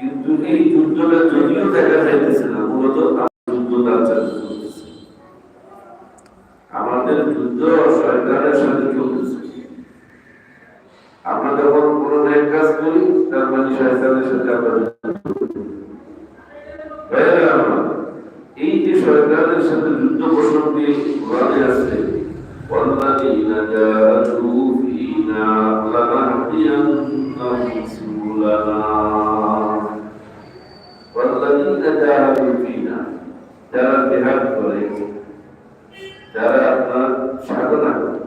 কিন্তু এই যুদ্ধটা যদিও দেখা যাইতেছে না মূলত যুদ্ধটা চলতেছে আমাদের যুদ্ধ সরকারের সাথে চলতেছে আমরা যখন কোনো ন্যায় কাজ করি তার মানে শয়তানের সাথে আমরা ভাইয়েরা আমার, এই যে শয়তানের সাথে যুদ্ধ প্রসঙ্গে কোরআনে আছে والذين جاهدوا فينا لنهدينهم سبلنا যারা জেহাদ করে যারা আপনার সাধনা করে।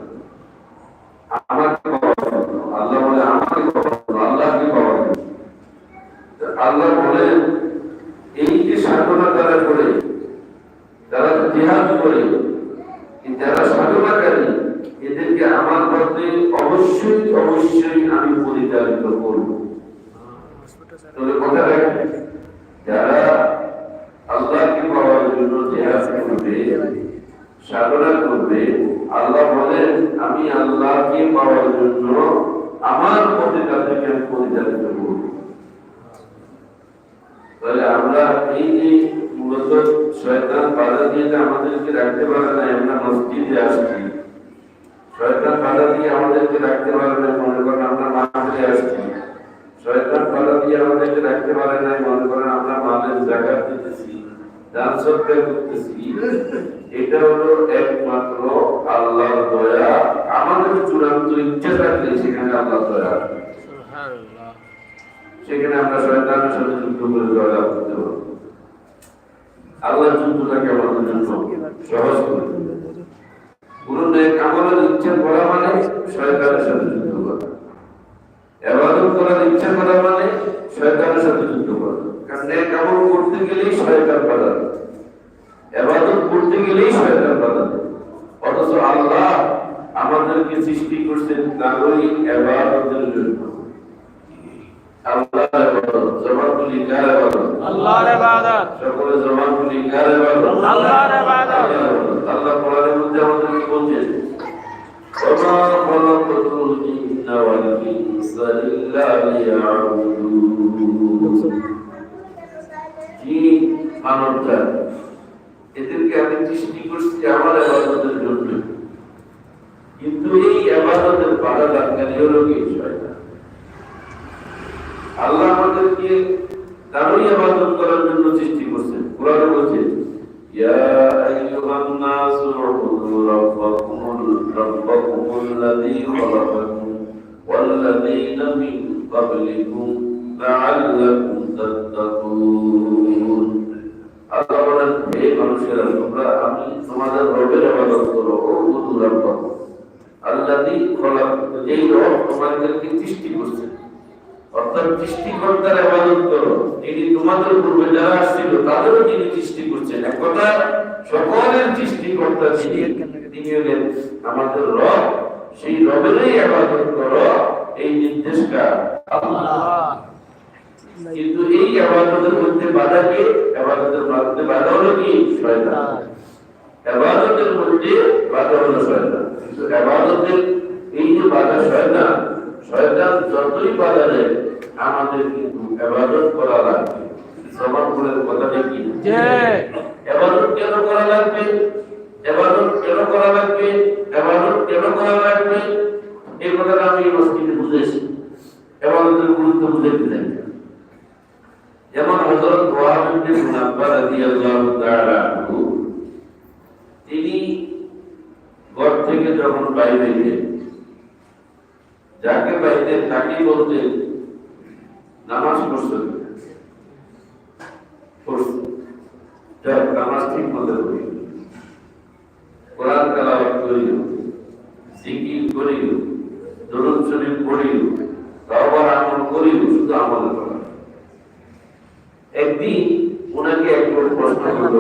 আমাকে আল্লাহ বলে আমাকে আল্লাহকে আল্লাহ বলে এই যে সাধনা তারা করে তারা করে যারা সাধনাকারী এদেরকে আমার মধ্যে অবশ্যই অবশ্যই আমি পরিচালিত করব। তবে কথা যারা পাওয়ার জন্য জিহাদ করবে সাধনা করবে আল্লাহ বলেন আমি আল্লাহকে পাওয়ার জন্য আমার পথে তাদেরকে আমি পরিচালিত করব তাহলে আমরা এই যে মূলত শয়তান বাধা দিয়ে আমাদেরকে রাখতে পারে না আমরা মসজিদে আসছি। শয়তান বাধা দিয়ে আমাদেরকে রাখতে পারে না মনে করেন আমরা মাঠে আসছি শয়তান বাধা দিয়ে আমাদেরকে রাখতে পারে না মনে করেন আমরা মালের জায়গা দিতেছি। দান সৎকার করতেছি এটা হলো একমাত্র আল্লাহর দয়া। আমাদের চূড়ান্ত ইচ্ছা থাকলে সেখানে আল্লাহ দয়া। সেখানে আমরা শয়তানের সাথে যুদ্ধ করে জয়লাভ করতে পারব। আল্লাহ যুদ্ধটাকে আমাদের জন্য সহজ করে কোন আমলের ইচ্ছা করা মানে শয়তানের সাথে যুদ্ধ করা। এবাদত করার ইচ্ছা করা মানে শয়তানের সাথে যুদ্ধ করা। কারণ নেক আমল করতে গেলেই শয়তান বাধা দেয়। এবাদত করতে গেলেই শয়তান বাধা দেয়। অথচ আল্লাহ আমাদেরকে সৃষ্টি করছেন নাগরিক এবাদতের জন্য আল্লাহ জবান তুলি কার এবাদত আল্লাহর ইবাদত সকলে জবান তুলি কার এবাদত আল্লাহর ইবাদত আল্লাহ কোরআনের মধ্যে আমাদেরকে বলছেন وما خلقت الجن والإنس إلا ليعبدون মানব জাত এদেরকে আমি সৃষ্টি করছি আমার আবাদতের জন্য। কিন্তু এই আবাদতের বাধা দানকারী হলো কি শয়তান? আল্লাহ আমাদেরকে তারই আবাদত করার জন্য সৃষ্টি করছেন। কোরআনে বলছে, ইয়া আইয়ুহান নাস উবুদু রাব্বাকুম রাব্বাকুম আল্লাযী খালাকাকুম ওয়াল্লাযীনা মিন ক্বাবলিকুম লাআল্লাকুম যেই রব তোমাদেরকে সৃষ্টি করছেন অর্থাৎ সৃষ্টিকর্তার আবাদত করো। যিনি তোমাদের পূর্বে যারা আসছিল, তাদেরও যিনি সৃষ্টি করছেন। এক কথা, সকলের সৃষ্টিকর্তা যিনি, তিনি হলেন আমাদের রব। সেই রবেরই আবাদত করো। এই নির্দেশটা কিন্তু এই আবাদতের মধ্যে বাধা কি? আবাদতের মধ্যে বাধা হলো কি? শয়তান। আবাদতের মধ্যে বাধা হলো শয়তান। কিন্তু আবাদতের এই যে বাধা শয়তান শয়তান যতই বাধা দেয় আমাদের কিন্তু আবাদত করা লাগবে। সবার বলের কথাটা কি এবাদত কেন করা লাগবে? এবাদত কেন করা লাগবে? এবাদত কেন করা লাগবে? এই কথাটা আমি এই মসজিদে বুঝেছি। এবাদতের গুরুত্ব বুঝাইতে চাই যেমন হযরত ওয়াহাব ইবনে মুনাব্বা রাদিয়াল্লাহু তাআলা তিনি ঘর থেকে যখন বাইরে গেলেন যাকে বাইরে তাকে বলতেন নামাজ পড়ছেন নামাজ ঠিক মতো করি কোরআন করিও জিকির দরুদ শরীফ আমল করিও শুধু আমল করা। একদিন ওনাকে একজন প্রশ্ন করল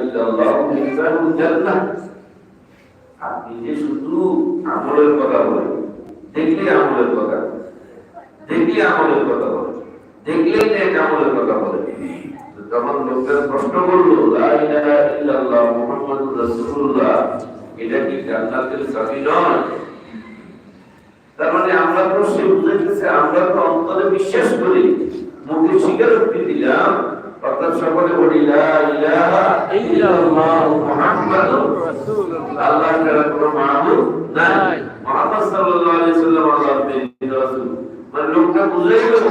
ইল্লাল্লাহ জান্নাহ। আপনি যে শুধু আমলের কথা বলেন, দেখলে আমলের কথা দেখলে আমলের কথা বলেন দেখলেই নেক আমলের কথা বলেন তখন লোকের প্রশ্ন করল মুহাম্মাদুর রাসূলুল্লাহ। এটা কি জান্নাতের চাবি নয়? তার মানে আমরা তো সে বুঝাইতেছে, আমরা তো অন্তরে বিশ্বাস বহুমুখী স্বীকারোক্তি দিলাম অর্থাৎ সকলে বলি আল্লাহ ছাড়া কোনো মাহবুব নাই। নাই। সাল্লাল্লাহু আলাইহি সাল্লাম আল্লাহর প্রেরিত রাসূল। মানে লোকটা বুঝাই গেল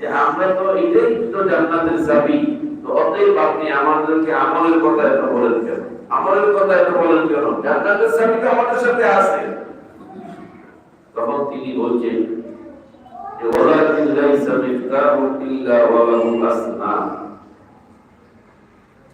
যে আমরা তো এটাই তো জান্নাতের চাবি। তো অতএব আপনি আমাদেরকে আমলের কথা এত বলেন কেন? আমলের কথা এত বলেন কেন? জান্নাতের চাবি তো আমাদের সাথে আছে। তখন তিনি বলছেন ওয়ালাকিন লাইসা মিফতাহু ইল্লা ওয়া লাহু আসনান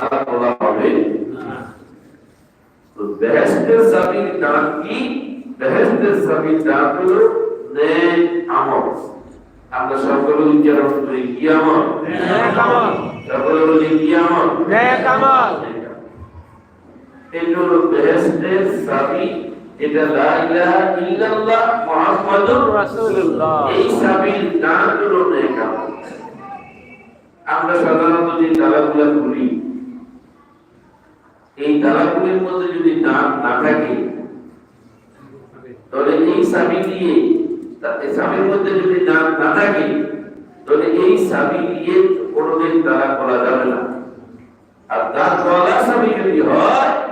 তালা খোলা হবে তো বেহেস্তের চাবির দাঁত কি? বেহেস্তের চাবির দাঁত হলো নেক আমল। আমরা সকলে উচ্চারণ করি কি আমল? নেক আমল। সকলে বলি কি আমল? নেক আমল। এই হলো বেহেস্তের চাবি এটা লা ইলাহা ইল্লাল্লাহ মুহাম্মাদুর রাসূলুল্লাহ। এই চাবির দাঁত হলো নেক আমল। আমরা সাধারণত যে তালাগুলা খুলি এই তালাগুলির মধ্যে যদি দাঁত না থাকে, তাহলে এই চাবি দিয়ে, তা- এই চাবির মধ্যে যদি দাঁত না থাকে, তাহলে এই চাবি দিয়ে কোনোদিন তালা খোলা যাবে না। আর দাঁত খোলা চাবি যদি হয়,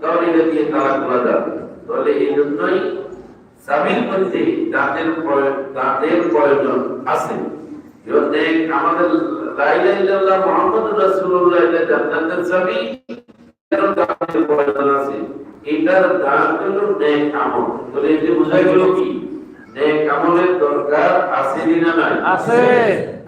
তাহলে এটা দিয়ে তালা খোলা যাবে। তাহলে এই জন্যই চাবির মধ্যে দাঁতের দাঁতের প্রয়োজন আছে। আমাদের লা ইলাহা ইল্লাল্লাহ মুহাম্মাদুর রাসূলুল্লাহ, এটা দাঁতের প্রয়োজন আছে। এটার দাঁত হলো নেক আমল। তাহলে এতে বোঝা গেল কি? নেক আমলের দরকার আছে না নাই? আছে।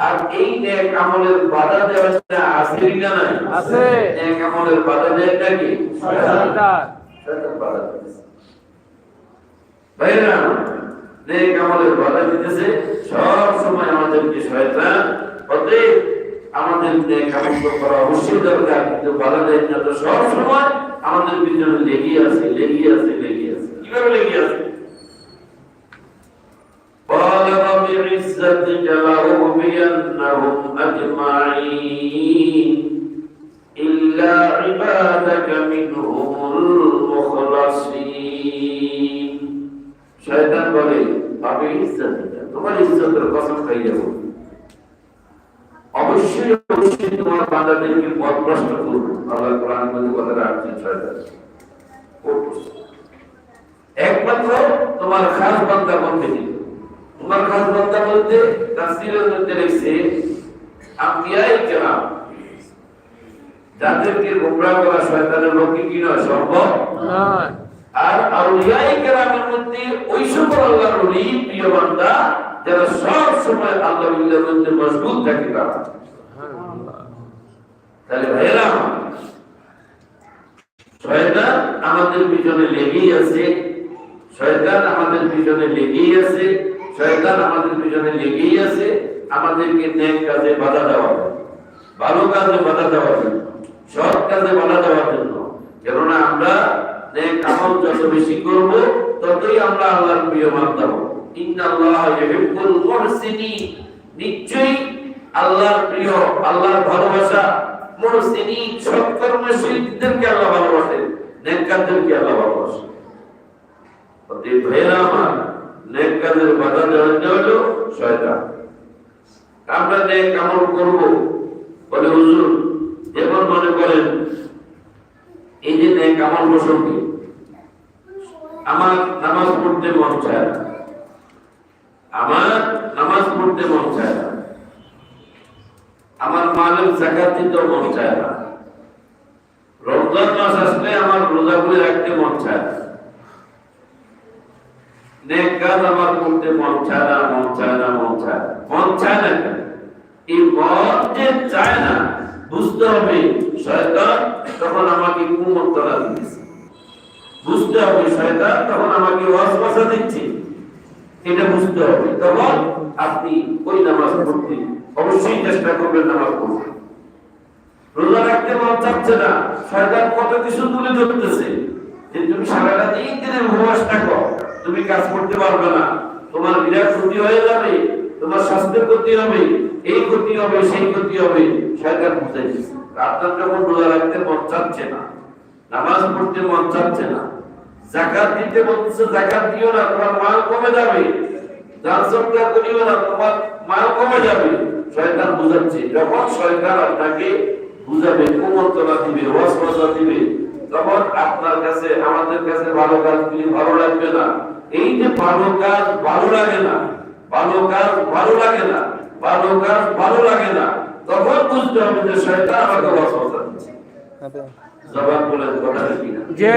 আর এই নেক আমলের বাধা দেওয়াটা আছে না নাই? আছে। নেক আমলের বাধা দেয়টা কি? শয়তান শয়তান বাধা দিতেছে। ভাইরা নেক আমলের বাধা দিতেছে। সব সময় আমাদেরকে শয়তান অতএব আমাদের নেক আমল তো করা অবশ্যই দরকার কিন্তু বাধা দেয় না তো সব সময় আমাদের পিছনে লেগে আছে লেগে আছে লেগে আছে কিভাবে লেগে আছে قال رب عزتك لأغوينهم أجمعين إلا عبادك منهم المخلصين শয়তান বলে পাবে ইজ্জত দিতে তোমার ইজ্জতের কসম খাই যাব অবশ্যই অবশ্যই তোমার বান্দাদেরকে পথ প্রশ্ন করব। আল্লাহ কোরআন মধ্যে কথা রাখছেন শয়তান করতেছে। একমাত্র তোমার খাস বান্দা বলতে তোমার খাস বান্দা বলতে তাফসীরের মধ্যে লিখছে আম্বিয়াই কেরাম। যাদেরকে গোমরা করা শয়তানের লোকে কি নয় সম্ভব? আর আউলিয়াই কেরামের মধ্যে ওই সকল আল্লাহর প্রিয় বান্দা যারা সব সময় আল্লাহ মধ্যে মশগুল থাকে তারা। তাহলে ভাইরা শয়তান আমাদের পিছনে লেগেই আছে। শয়তান আমাদের পিছনে লেগেই আছে। শয়তান আমাদের পিছনে লেগেই আছে। আমাদেরকে নেক কাজে বাধা জন্য, ভালো কাজে বাধা দেওয়ার জন্য সৎ কাজে বাধা দেওয়ার জন্য। কেননা আমরা নেক আমল যত বেশি করব ততই আমরা আল্লাহর প্রিয় বান্দা আমার বলে মনে করেন, এই যে নেক আমল প্রসঙ্গে আমার নামাজ পড়তে মন চায় না। আমার নামাজ পড়তে মন চায় না। আমার মালের জাকাত দিতে মন চায় না। রমজান মাস আসলে আমার রোজা করে রাখতে মন চায় না। নেক কাজ আমার করতে মন চায় না, মন চায় না, মন চায় মন চায় না এই মন যে চায় না, বুঝতে হবে শয়তান তখন আমাকে কুমন্তরা দিতেছে। বুঝতে হবে শয়তান তখন আমাকে ওয়াসওয়াসা দিচ্ছে। এটা বুঝতে হবে। তখন আপনি ওই নামাজ পড়তে অবশ্যই চেষ্টা করবেন নামাজ পড়তে। রোজা রাখতে মন চাচ্ছে না শয়তান কত কিছু তুলে ধরতেছে। যে তুমি সারাটা দিন দিনের উপবাস থাকো তুমি কাজ করতে পারবে না। তোমার বিরাট ক্ষতি হয়ে যাবে, তোমার স্বাস্থ্যের ক্ষতি হবে, এই ক্ষতি হবে, সেই ক্ষতি হবে শয়তান বুঝাইছে আপনার যখন রোজা রাখতে মন চাচ্ছে না, নামাজ পড়তে মন চাচ্ছে না জাকাত দিতে বলতেছে জাকাত দিও না তোমার মাল কমে যাবে। দান সৎকার করিও না তোমার মাল কমে যাবে। শয়তান বুঝাচ্ছে যখন শয়তান আপনাকে বুঝাবে কুমন্তনা দিবে ওয়াসওয়াসা দিবে তখন আপনার কাছে আমাদের কাছে ভালো কাজগুলি ভালো লাগবে না। এই যে ভালো কাজ ভালো লাগে না ভালো কাজ ভালো লাগে না ভালো কাজ ভালো লাগে না তখন বুঝতে হবে যে শয়তান আমাকে ওয়াসওয়াসা দিচ্ছে। জবাব বলেন কথা কি না যে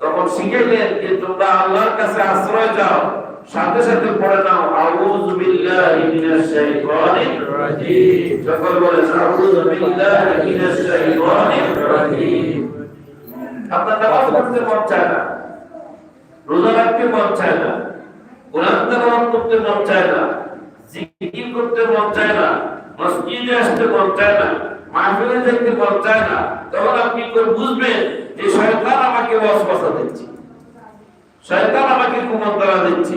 তখন শিখাইলেন যে তোমরা আল্লাহর কাছে আশ্রয় চাও, সাথে সাথে পড়ে নাও, আউযু বিল্লাহি মিনাশ শাইতানির রাজিম। সকল বলে আউযু বিল্লাহি মিনাশ শাইতানির রাজিম। আপনার মন চায় না, রোজা রাখতে মন চায় না, কোরআন তেলাওয়াত করতে মন চায় না, জিকির করতে মন চায় না, মসজিদে আসতে মন চায় না মাহফিলে যেতে মন চায় না, তখন আপনি করে বুঝবেন যে শয়তান আমাকে ওয়াসওয়াসা দিচ্ছে। শয়তান আমাকে কুমন্তরা দিচ্ছে।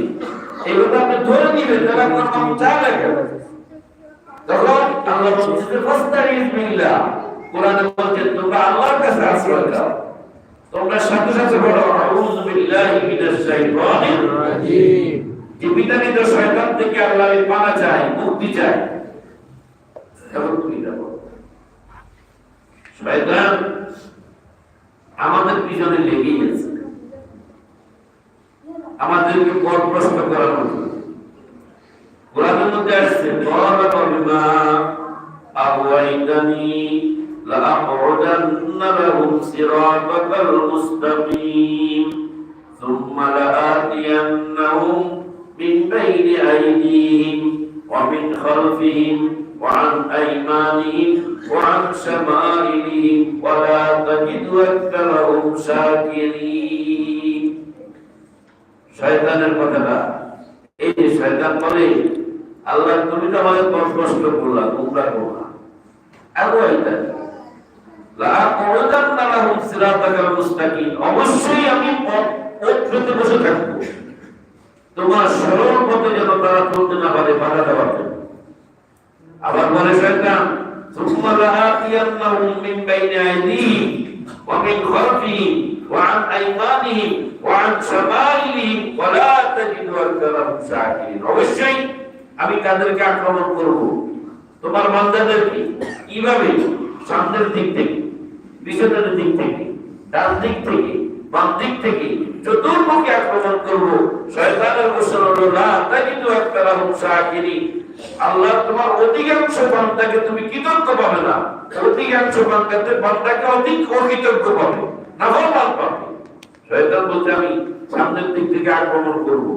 এগুলো আপনি ধরে নিবেন, তাহলে আপনার মন চায় না তখন আল্লাহ বলছে যে ফাস্তাইজ বিল্লাহ। কোরআনে বলছে, তোমরা আল্লাহর কাছে আশ্রয় দাও। তোমরা সাথে সাথে বলো, আউযু বিল্লাহি মিনাশ শাইতানির রাজিম। যে বিতাড়িত শয়তান থেকে আল্লাহ আমি পানা চাই মুক্তি চাই এখন তুমি দেখো শয়তান আমাদের পিছনে লেগেই আছে আমাদেরকে পথ প্রশ্ন করার মতো কোরআনের মধ্যে আসছে قال بما أغويتني لأقعدن لهم صراطك المستقيم ثم لآتينهم من بين أيديهم ومن خلفهم وعن أيمانهم وعن شمائلهم ولا تجد أكثرهم شاكرين শয়তানের কথাটা এই যে শয়তান বলে আল্লাহ তুমি তো আমাদের পথ কষ্ট করলা তোমরা করলা আগুয়াইতা লা কুরদান্না লাহুম সিরাতাকাল মুস্তাকিম অবশ্যই আমি পথ পথে বসে থাকবো তোমার সরল পথে যেন তারা চলতে না পারে বাধা দেওয়ার জন্য আবার বলে শয়তান ثم لآتينهم من بين أيديهم ومن خلفهم وعن أيمانهم وعن شمائلهم ولا تجد أكثرهم شاكرين অবশ্যই আমি তাদেরকে আক্রমণ করব তোমার বান্দাদেরকে কিভাবে সামনের দিক থেকে পিছনের দিক থেকে ডান দিক থেকে বাম দিক থেকে চতুর্মুখে আক্রমণ করব শয়তানের গোসল হলো না তাজিদু আকতারাহুম শাকিরিন আল্লাহ তোমার অধিকাংশ তুমি কৃতজ্ঞ পাবে না। অধিকাংশ অধিক অকৃতজ্ঞ পাবে। নাফরমান পাবে। শয়তান বলছে, আমি সামনের দিক থেকে আক্রমণ করব।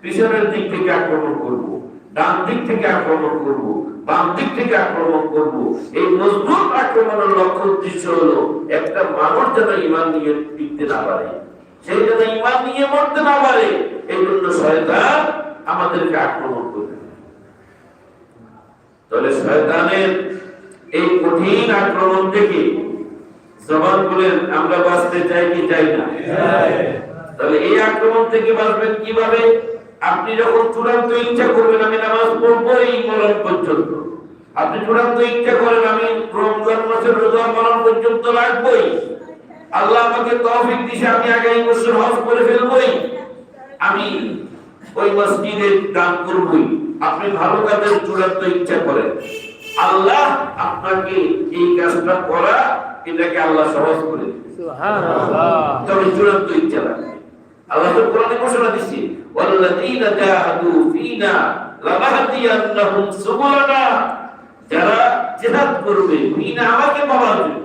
পিছনের দিক থেকে আক্রমণ করব। ডান দিক থেকে আক্রমণ করব। বাম দিক থেকে আক্রমণ করব। এই মজবুত আক্রমণের লক্ষ্য উদ্দেশ্য হলো একটা মানুষ যেন ইমান নিয়ে টিকতে না পারে। সেই যেন ইমান নিয়ে মরতে না পারে এই জন্য শয়তান আমাদেরকে আক্রমণ করবে। তাহলে শয়তানের এই কঠিন আক্রমণ থেকে জবান বলেন আমরা বাঁচতে চাই কি চাই না? তাহলে এই আক্রমণ থেকে বাঁচবেন কীভাবে? আপনি যখন চূড়ান্ত ইচ্ছা করবেন, আমি নামাজ পড়ব এই মরণ পর্যন্ত। আপনি চূড়ান্ত ইচ্ছা করেন, আমি রমজান মাসের রোজা মরণ পর্যন্ত রাখবই। আল্লাহ আমাকে তৌফিক দিছে, আমি আগামী বছর হজ করে ফেলবই। আমি ওই মসজিদে দান করবই। আপনি ভালো কাজের চূড়ান্ত ইচ্ছা করেন। আল্লাহ আপনাকে এই কাজটা করা এটাকে আল্লাহ সহজ করে তবে চূড়ান্ত ইচ্ছা আল্লাহ তো কোরআনে ঘোষণা দিচ্ছে ওয়াল্লাযীনা জাহাদু ফীনা লানাহদিয়ান্নাহুম সুবুলানা। যারা জেহাদ করবে মিনা আমাকে পাওয়ার জন্য।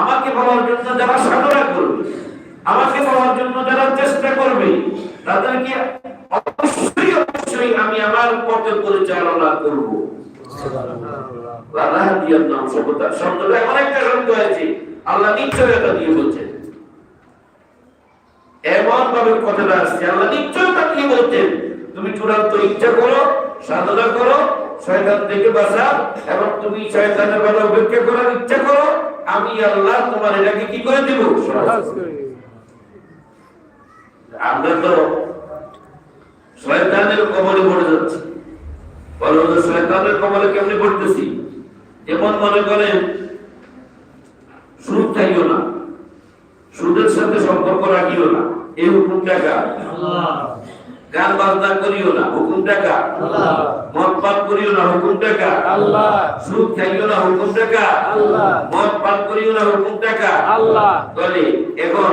আমাকে পাওয়ার জন্য যারা সাধনা করবে আমাকে পাওয়ার জন্য যারা চেষ্টা করবে তাদেরকে অবশ্যই অবশ্যই আমি আমার পথে পরিচালনা করব। নাম শব্দটা শব্দটা এমন একটা শব্দ আছে আল্লাহ নিশ্চয়তা দিয়ে বলছেন। এমন ভাবে কথাটা আসছে আল্লাহ নিশ্চয়তা দিয়ে বলছেন। তুমি চূড়ান্ত ইচ্ছা করো সাধনা করো শয়তান থেকে বাঁচা এবং তুমি শয়তানের বেলা উপেক্ষা করার ইচ্ছা করো আমি আল্লাহ তোমার এটাকে কি করে দিব? সহজ করে। দিবে। আমরা তো শয়তানের কবলে পড়ে যাচ্ছে। বলো শয়তানের কবলে কেমনে পড়তেছি? যেমন মনে করেন সুদ খাইও না সুদের সাথে সম্পর্ক রাখিও না এই হুকুম টাকা গান বাজনা করিও না হুকুম টাকা আল্লাহ। মদ পান করিও না হুকুম টাকা আল্লাহ। সুদ খাইও না হুকুম আল্লাহ। মদ পান করিও না হুকুম টাকা আল্লাহ। বলে এখন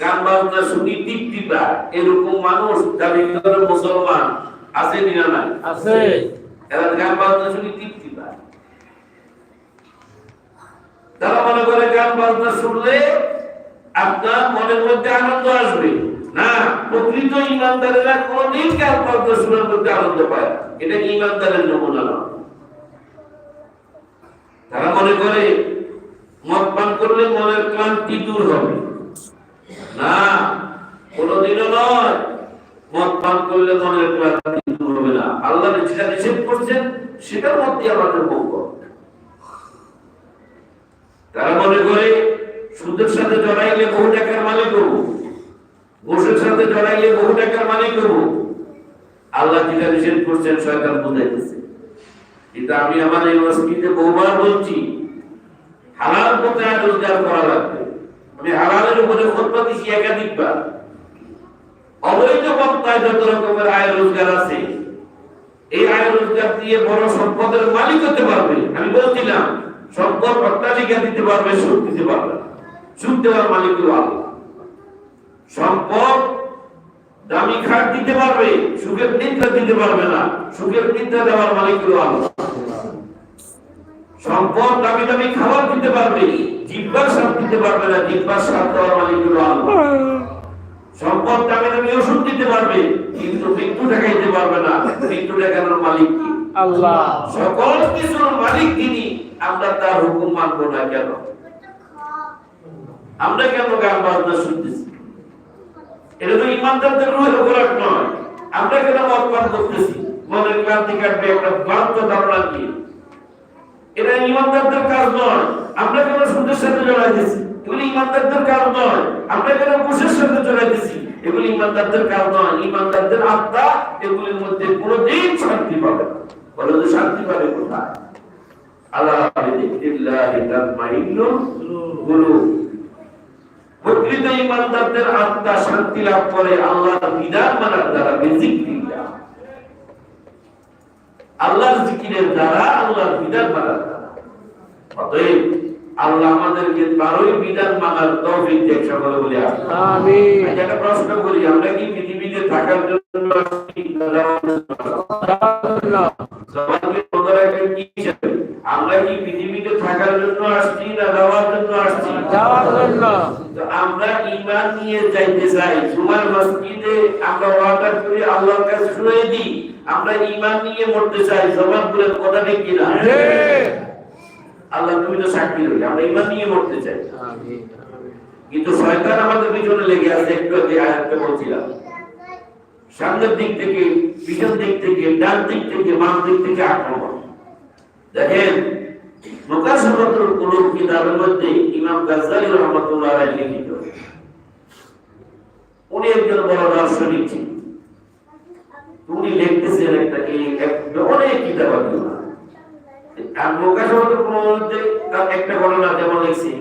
গান বাজনা শুনি টিপটিপা এরকম মানুষ দাবি করে মুসলমান আছে না নাই? আছে। এরা গান বাজনা শুনি টিপটিপা তারা মনে করে গান বাজনা শুনলে আপনার মনের মধ্যে আনন্দ আসবে। না প্রকৃত ইমানদারেরা কোনদিন গান বাজনা শোনার মধ্যে আনন্দ পায়। এটা ইমানদারের নমুনা নয় তারা মনে করে মদ পান করলে মনের ক্লান্তি দূর হবে। না, কোনদিনও নয়। মদ পান করলে মনের ক্লান্তি দূর হবে না। আল্লাহ যেটা নিষেধ করছেন, সেটার মধ্যে আমাদের তারা মনে করে, সুদের সাথে জড়াইলে বহু টাকার মালিক হব। ঘুষের সাথে জড়াইলে বহু টাকার মালিক হব। আল্লাহ যেটা নিষেধ করছেন, শয়তান বুঝাইতেছে। এটা আমি আমার ইউনিভার্সিটিতে বহুবার বলছি, হালাল পথে রোজগার করা লাগবে। আমি হালালের উপরে খতবা দিছি একাধিকবার অবৈধ পন্থায় যত রকমের আয় রোজগার আছে, এই আয় রোজগার দিয়ে বড় সম্পদের মালিক হতে পারবে। আমি বলছিলাম, সম্পদ অট্টালিকা দিতে পারবে, সুদ দিতে পারবে। সুদ দেওয়ার মালিক আল্লাহ। সম্পদ দামি খাট দিতে পারবে, সুখের নিদ্রা দিতে পারবে না। সুখের নিদ্রা দেওয়ার মালিক আল্লাহ। সম্পদ দামি দামি খাবার দিতে পারবে জিব্বার স্বাদ দিতে পারবে না জিব্বার স্বাদ দেওয়ার মালিক হলো আল্লাহ। সম্পদ দামি দামি ওষুধ দিতে পারবে কিন্তু মৃত্যু ঠেকাইতে পারবে না মৃত্যু ঠেকানোর মালিক কি? আল্লাহ। সকল কিছুর মালিক তিনি আমরা তার হুকুম মানবো না কেন? আমরা কেন গান বাজনা শুনতেছি? এটা তো ইমানদারদের রুহের খোরাক নয়। আমরা কেন মত পান করতেছি? মনের ক্লান্তি কাটবে একটা ভ্রান্ত ধারণা দিয়ে এটা ইমানদারদের কাজ নয়। আমরা কেন সুদের সাথে জড়াইতেছি এগুলি ইমানদারদের কাজ নয়। আমরা কেন ঘুষের সাথে জড়াইতেছি এগুলি ইমানদারদের কাজ নয়। ইমানদারদের আত্মা এগুলির মধ্যে কোনোদিন শান্তি পাবে না। বলে যে শান্তি পাবে কোথায়? আল্লাহ শান্তি লাভ করে আল্লাহর বিধান মানার দ্বারা আল্লাহর জিকিরের দ্বারা আল্লাহর বিধান মানার দ্বারা। অতএব আল্লাহ আমাদেরকে তারই বিধান মানার তৌফিক দেখ সকলে বলে আমিন। আমি একটা প্রশ্ন করি আমরা কি পৃথিবীতে থাকার জন্য? আমরা কি পৃথিবীতে থাকার জন্য আসছি না যাওয়ার জন্য আসছি? যাওয়ার জন্য। আমরা ঈমান নিয়ে যাইতে চাই। তোমার মসজিদে আমরা ওয়াদা করি আল্লাহর কাছে শুনে দিই আমরা ঈমান নিয়ে মরতে চাই। জবাব বলে কথা ঠিক। কিনা। আল্লাহ তুমি তো সাক্ষী রইলে আমরা ঈমান নিয়ে মরতে চাই। আমিন কিন্তু শয়তান আমাদের পিছনে লেগে আছে একটু আগে আয়াতটা বলছিলাম। সামনের দিক থেকে পিছন দিক থেকে ডান দিক থেকে বাম দিক থেকে আক্রমণ। দেখেন মুকাশাফাতুল কুলুব কিতাবের মধ্যে ইমাম গাজ্জালি রাহমাতুল্লাহ আলাইহি লিখিত। উনি একজন বড় দার্শনিক ছিলেন। উনি লিখতেছেন একটা এক- অনেক কিতাব আছে। আর কুলুবের মধ্যে তার একটা ঘটনা যেমন লিখছি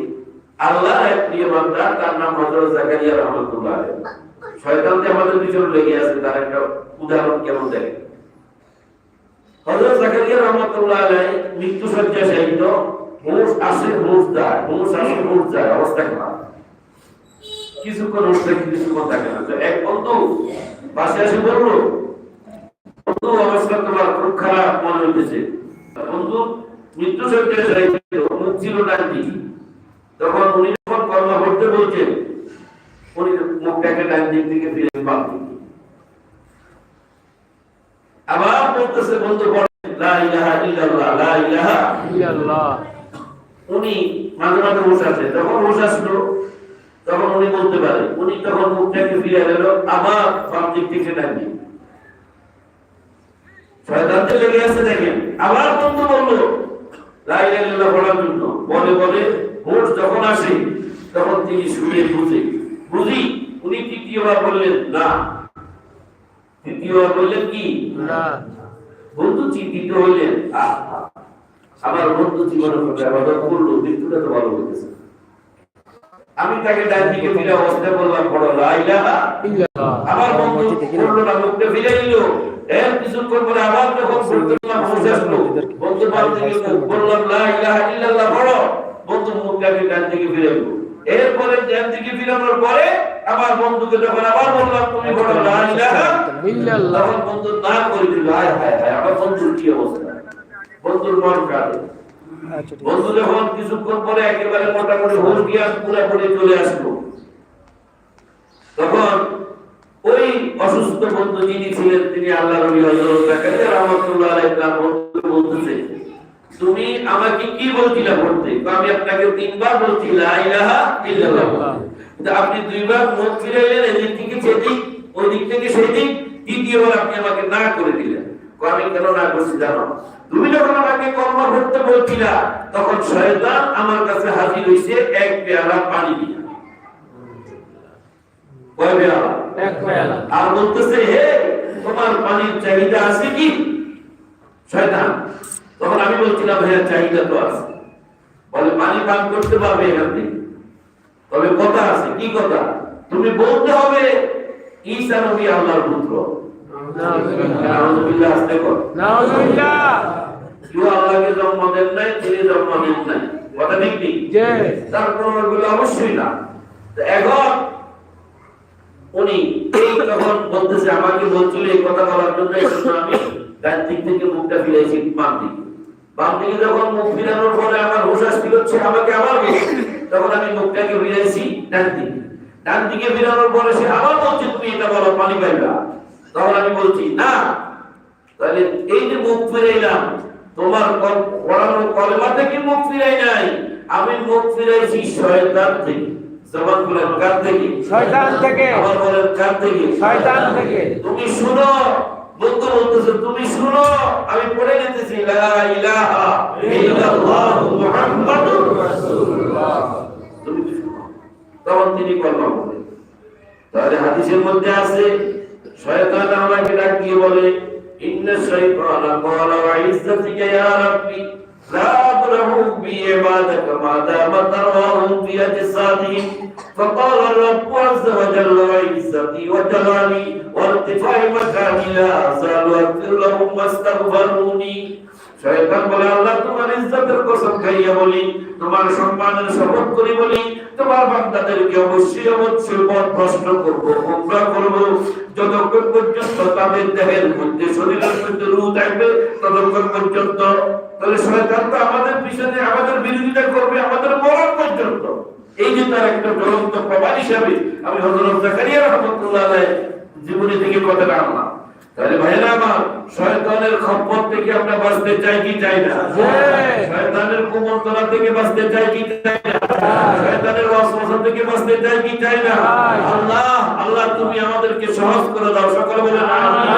আল্লাহ এক প্রিয় বান্দা, তার নাম হযরত জাকারিয়া রাহমাতুল্লাহ শয়তান যে আমাদের পিছনে লেগে আছে, তার একটা উদাহরণ কেমন দেখেন? হযরত জাকারিয়া রাহমাতুল্লাহ আলাইহি মৃত্যু শয্যায় শায়িত হুঁশ আসে, হুঁশ যায়, হুঁশ আসে, হুঁশ যায়, অবস্থা খারাপ কিছুক্ষণ হুঁশ থাকে কিছুক্ষণ থাকে না। তো এক বন্ধু পাশে এসে বলল, বন্ধু, অবস্থা তোমার খুব খারাপ মনে হইতেছে। বন্ধু মৃত্যু ছিল ডান তখন উনি যখন কর্ম করতে বলছেন, উনি মুখটাকে ডান দিক থেকে ফিরে দিকে আবার বলতেছে, বন্ধু উনি মাঝে মাঝে বসে আছে যখন বসে আসলো। তখন উনি বলতে পারে উনি তখন মুখটাকে ফিরে গেল আবার বাম দিক থেকে ডান দিকে। শয়তানতে লেগে আছে দেখেন। আবার বন্ধু বলল লা বলার জন্য। বলে বলে ভোট যখন আসে তখন তিনি শুয়ে বুঝে। বুঝি উনি তৃতীয়বার বললেন না। তৃতীয়বার বললেন কি? না। বন্ধু চিন্তিত হইলেন আমার বন্ধু জীবনে হবে আবাদত করল মৃত্যুটা তো ভালো হইতেছে। আমি তাকে ডান দিকে ফিরে অবস্থায় বললাম বড় লা ইলাহা ইল্লাল্লাহ। আবার বন্ধু করল না। মুখটা ফিরে নিল এর কিছুক্ষণ পরে আবার যখন বলতেছিলাম বসে আসলো বন্ধু বাম থেকে বললাম লা ইলাহা ইল্লাল্লাহ বড় বন্ধু মুখটাকে ডান দিকে ফিরে গেল এরপরে ডান দিকে ফিরানোর পরে আবার বন্ধুকে যখন আবার বললাম তুমি বড় লা ইলাহা ইল্লাল্লাহ বন্ধু না করে দিল হায় হায় হায় বন্ধুর কি অবস্থা? বন্ধুর মন কাঁদে বন্ধু যখন কিছুক্ষণ পরে একেবারে মোটামুটি হুশ জ্ঞান পুরোপুরি চলে আসলো তখন ওই অসুস্থ বন্ধু যিনি ছিলেন, তিনি আল্লাহ বলতেছে, তুমি আমাকে কি বলছিলে পড়তে আমি আপনাকে তিনবার আপনি দুইবার এদিক থেকে সেদিক থেকে সেদিক আপনি আমাকে না করে দিলেন। আমি কেন না করছি জানো? তুমি যখন আমাকে কর্ম করতে বলছিলা, তখন শয়তান আমার কাছে হাজির হইছে, এক পেয়ালা পানি দিয়ে। কয় এক আর বলতেছে হে তোমার পানির চাহিদা আছে কি? শয়তান তখন আমি বলছিলাম হ্যাঁ চাহিদা তো আছে। বলে পানি পান করতে পারবে থেকে। তবে কথা আছে কি কথা? তুমি বলতে হবে ঈসা নবী আল্লাহর পুত্র। নাউজুবিল্লাহ আস্তে কর। নাউজুবিল্লাহ কেউ আল্লাহকে জন্ম দেন নাই তিনি জন্ম দেন নাই। কথা ঠিক নেই? যে তার কোনো এগুলো অবশ্যই না। এখন উনি তখন বলতেছে, আমাকে বলছিল এই কথা বলার জন্য আমি ডান দিক থেকে মুখটা ফিরাইছি, বাম দিকে। বাম দিকে যখন মুখ ফিরানোর পরে আমার হুশ আসছিল হচ্ছে আমাকে আবার তখন আমি মুখটাকে ফিরাইছি ডান দিকে। ডান দিকে ফিরানোর পরে সে আবার বলছে, তুমি এটা বলো, পানি পাইবা তখন আমি বলছি, না। তাহলে এই যে মুখ ফিরাইলাম, তোমার কল- পড়ানো কলমা থেকে মুখ ফিরাই নাই। আমি মুখ ফিরাইছি শয়তান থেকে। জবান বলেন কার থেকে। শয়তান থেকে। আবার বলেন কার থেকে। শয়তান থেকে। তুমি শুনো বন্ধু বলতেছে তুমি শুনো আমি পড়ে নিতেছি লা ইলাহা ইল্লাল্লাহ মুহাম্মাদুর রাসূলুল্লাহ। তুমি শুনো? তখন তিনি কলমা বলেন তাহলে হাদিসের মধ্যে আছে শয়তান আমাকে ডাক দিয়ে বলে ইন্না শাইতানা ক্বালা ওয়া ইজ্জাতিকা ইয়া রাব্বি। লা আবরাহু বিইবাদাকা মা দামাত আরওয়াহুম ফি আজসাদিহিম فقال الرب عز وجل وعزتي وجلالي وارتفاع مكاني لا أزال أغفر لهم واستغفروني শয়তান বলে আল্লাহ তোমার ইজ্জতের কসম খাইয়া বলি তোমার সম্মানের শপথ করি বলি তোমার বান্দাদেরকে অবশ্যই অবশ্যই পথ প্রশ্ন করব উমরা করব যতক্ষণ পর্যন্ত তাদের দেহের মধ্যে শরীরের মধ্যে রূহ থাকবে ততক্ষণ পর্যন্ত তাহলে শয়তান তো আমাদের পিছনে আমাদের বিরোধিতা করবে আমাদের মরণ পর্যন্ত। এই যে তার একটা জ্বলন্ত প্রমাণ হিসাবে আমি হযরত জাকারিয়া রাহমাতুল্লাহ জীবনী থেকে কথাটা আনলাম তাহলে ভাইরা আমার শয়তানের খপ্পর থেকে আমরা বাঁচতে চাই কি চাই না? জি। শয়তানের কুমন্ত্রণা থেকে বাঁচতে চাই কি চাই না? শয়তানের ওয়াসওয়াসা থেকে বাঁচতে চাই কি চাই না? আল্লাহ আল্লাহ তুমি আমাদেরকে সহজ করে দাও সকলে বলে আমিন।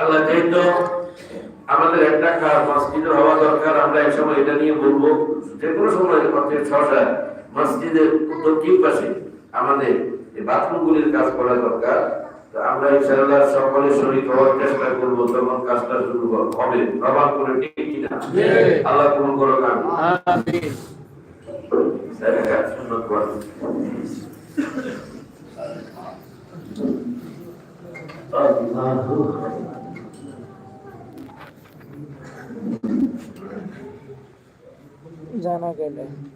আল্লাহ যেহেতু আমাদের একটা মসজিদের হওয়া দরকার আমরা এক সময় এটা নিয়ে বলব। যে কোনো সময় অর্থে ছটা মসজিদের দক্ষিণ পাশে আমাদের এই বাথরুমগুলির কাজ করা দরকার। আমরা ইনশাআল্লাহ সকলে শরীর হওয়ার চেষ্টা করব তখন কাজটা শুরু হবে প্রভাব করে ঠিক কিনা? আল্লাহ কোন করো। আমিন जाना गया हैं